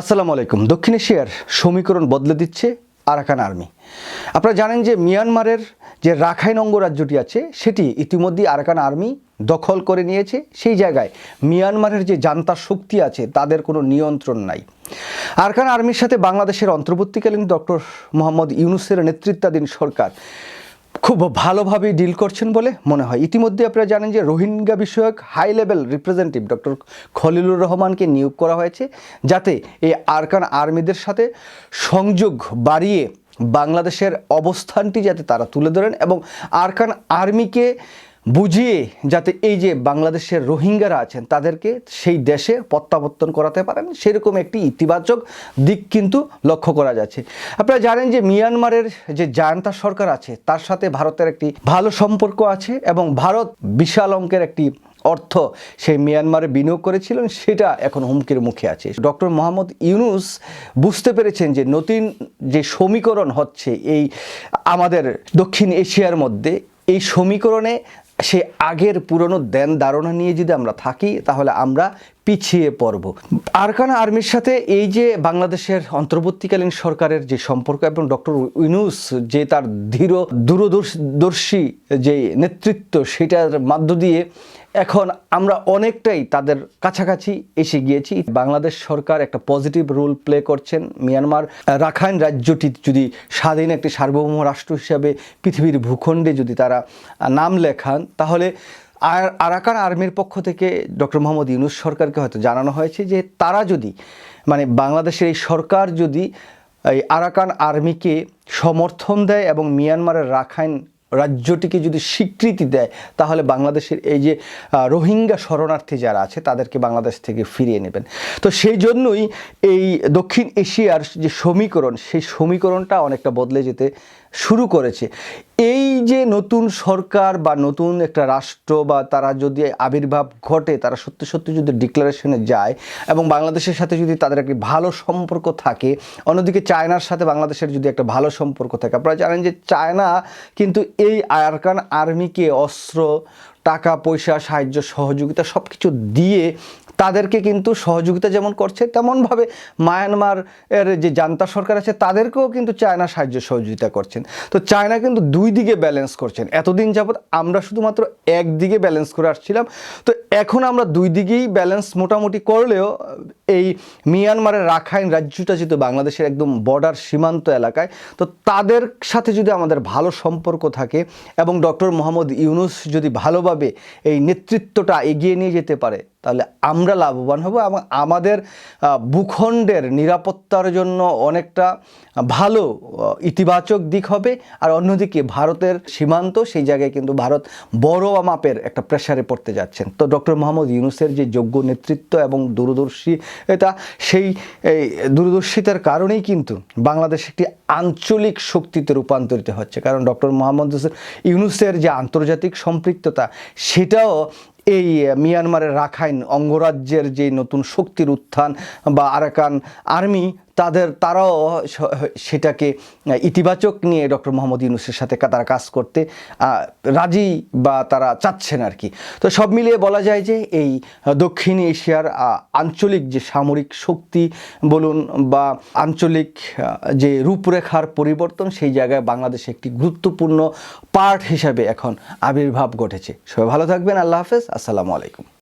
আসসালামু আলাইকুম। দক্ষিণ এশিয়ার সমীকরণ বদলে দিচ্ছে আরাকান আর্মি। আপনারা জানেন যে মিয়ানমারের যে রাখাইন অঙ্গরাজ্যটি আছে, সেটি ইতিমধ্যেই আরাকান আর্মি দখল করে নিয়েছে। সেই জায়গায় মিয়ানমারের যে জান্তা শক্তি আছে, তাদের কোনো নিয়ন্ত্রণ নাই। আরাকান আর্মির সাথে বাংলাদেশের অন্তর্বর্তীকালীন ডক্টর মোহাম্মদ ইউনুসের নেতৃত্বাধীন সরকার খুব ভালোভাবে ডিল করছেন বলে মনে হয়। ইতিমধ্যে আপনারা জানেন যে রোহিঙ্গা বিষয়ক high level representative doctor Khalilur রহমানকে নিয়োগ করা হয়েছে যাতে এই আরকান আর্মিদের সাথে সংযোগ বাড়িয়ে বাংলাদেশের অবস্থানটি যাতে তারা তুলে ধরেন এবং আরকান আর্মিকে বুঝিয়ে যাতে এই যে বাংলাদেশের রোহিঙ্গারা আছেন, তাদেরকে সেই দেশে প্রত্যাবর্তন করাতে পারেন, সেরকম একটি ইতিবাচক দিক কিন্তু লক্ষ্য করা যাচ্ছে। আপনারা জানেন যে মিয়ানমারের যে জায়ন্তা সরকার আছে, তার সাথে ভারতের একটি ভালো সম্পর্ক আছে এবং ভারত বিশাল অঙ্কের একটি অর্থ সেই মিয়ানমারে বিনিয়োগ করেছিলেন, সেটা এখন হুমকির মুখে আছে। ডক্টর মোহাম্মদ ইউনুস বুঝতে পেরেছেন যে নতুন যে সমীকরণ হচ্ছে এই আমাদের দক্ষিণ এশিয়ার মধ্যে, এই সমীকরণে সে আগের পুরনো দেন ধারণা নিয়ে যদি আমরা থাকি তাহলে আমরা পিছিয়ে পড়ব। আরকান আর্মির সাথে এই যে বাংলাদেশের অন্তর্বর্তীকালীন সরকারের যে সম্পর্ক এবং ডক্টর ইউনুস যে তার ধীর দূরদর্শী যে নেতৃত্ব সেটার মাধ্য দিয়ে এখন আমরা অনেকটাই তাদের কাছাকাছি এসে গিয়েছি। বাংলাদেশ সরকার একটা পজিটিভ রোল প্লে করছেন। মিয়ানমার, রাখাইন রাজ্যটি যদি স্বাধীন একটি সার্বভৌম রাষ্ট্র হিসাবে পৃথিবীর ভূখণ্ডে যদি তারা নাম লেখান, তাহলে আর আরাকান আর্মির পক্ষ থেকে ডক্টর মোহাম্মদ ইউনুস সরকারকে হয়তো জানানো হয়েছে যে তারা যদি মানে বাংলাদেশের এই সরকার যদি এই আরাকান আর্মিকে সমর্থন দেয় এবং মিয়ানমারের রাখাইন রাজ্যটিকে যদি স্বীকৃতি দেয়, তাহলে বাংলাদেশের এই যে রোহিঙ্গা শরণার্থী যারা আছে, তাদেরকে বাংলাদেশ থেকে ফিরিয়ে নেবেন। তো সেই জন্যই এই দক্ষিণ এশিয়ার যে সমীকরণ, সেই সমীকরণটা অনেকটা বদলে যেতে শুরু করেছে। এই যে নতুন সরকার বা নতুন একটা রাষ্ট্র বা তারা যদি আবির্ভাব ঘটে, তারা সত্যি সত্যি যদি ডিক্লারেশনে যায় এবং বাংলাদেশের সাথে যদি তাদের একটি ভালো সম্পর্ক থাকে, অন্যদিকে চায়নার সাথে বাংলাদেশের যদি একটা ভালো সম্পর্ক থাকে। আপনারা জানেন যে চায়না কিন্তু এই আয়ারকান আর্মিকে অস্ত্র টাকা, পয়সা, সাহায্য, সহযোগিতা সব কিছু দিয়ে তাদেরকে কিন্তু সহযোগিতা যেমন করছে, তেমনভাবে মায়ানমার এর যে জান্তা সরকার আছে, তাদেরকেও কিন্তু চায়না সাহায্য সহযোগিতা করছেন। তো চায়না কিন্তু দুই দিকে ব্যালেন্স করছেন। এতদিন যাবৎ আমরা শুধুমাত্র একদিকে ব্যালেন্স করে আসছিলাম। তো এখন আমরা দুই দিকেই ব্যালেন্স মোটামুটি করলেও এই মিয়ানমারের রাখাইন রাজ্যটা যেহেতু বাংলাদেশের একদম বর্ডার সীমান্ত এলাকায়, তো তাদের সাথে যদি আমাদের ভালো সম্পর্ক থাকে এবং ডক্টর মোহাম্মদ ইউনুস যদি ভালোভাবে এই নেতৃত্বটা এগিয়ে নিয়ে যেতে পারে। তাহলে আমরা লাভবান হব এবং আমাদের ভূখণ্ডের নিরাপত্তার জন্য অনেকটা ভালো ইতিবাচক দিক হবে। আর অন্যদিকে ভারতের সীমান্ত, সেই জায়গায় কিন্তু ভারত বড় মাপের একটা প্রেসারে পড়তে যাচ্ছেন। তো ডক্টর মোহাম্মদ ইউনুসের যে যোগ্য নেতৃত্ব এবং দূরদর্শী এটা, সেই দূরদর্শিতার কারণেই কিন্তু বাংলাদেশ একটি আঞ্চলিক শক্তিতে রূপান্তরিত হচ্ছে। কারণ ডক্টর মোহাম্মদ ইউনুসের যে আন্তর্জাতিক সম্পৃক্ততা, সেটাও এই মিয়ানমারের রাখাইন অঙ্গরাজ্যের যে নতুন শক্তির উত্থান বা আরাকান আর্মি তাদের, তারাও সেটাকে ইতিবাচক নিয়ে ডক্টর মোহাম্মদ ইউনুসের সাথে তারা কাজ করতে রাজি বা তারা চাচ্ছেন আর কি। তো সব মিলিয়ে বলা যায় যে এই দক্ষিণ এশিয়ার আঞ্চলিক যে সামরিক শক্তি বলুন বা আঞ্চলিক যে রূপরেখার পরিবর্তন, সেই জায়গায় বাংলাদেশ একটি গুরুত্বপূর্ণ পার্ট হিসাবে এখন আবির্ভাব ঘটেছে। সবাই ভালো থাকবেন, আল্লাহ হাফেজ, আসসালামু আলাইকুম।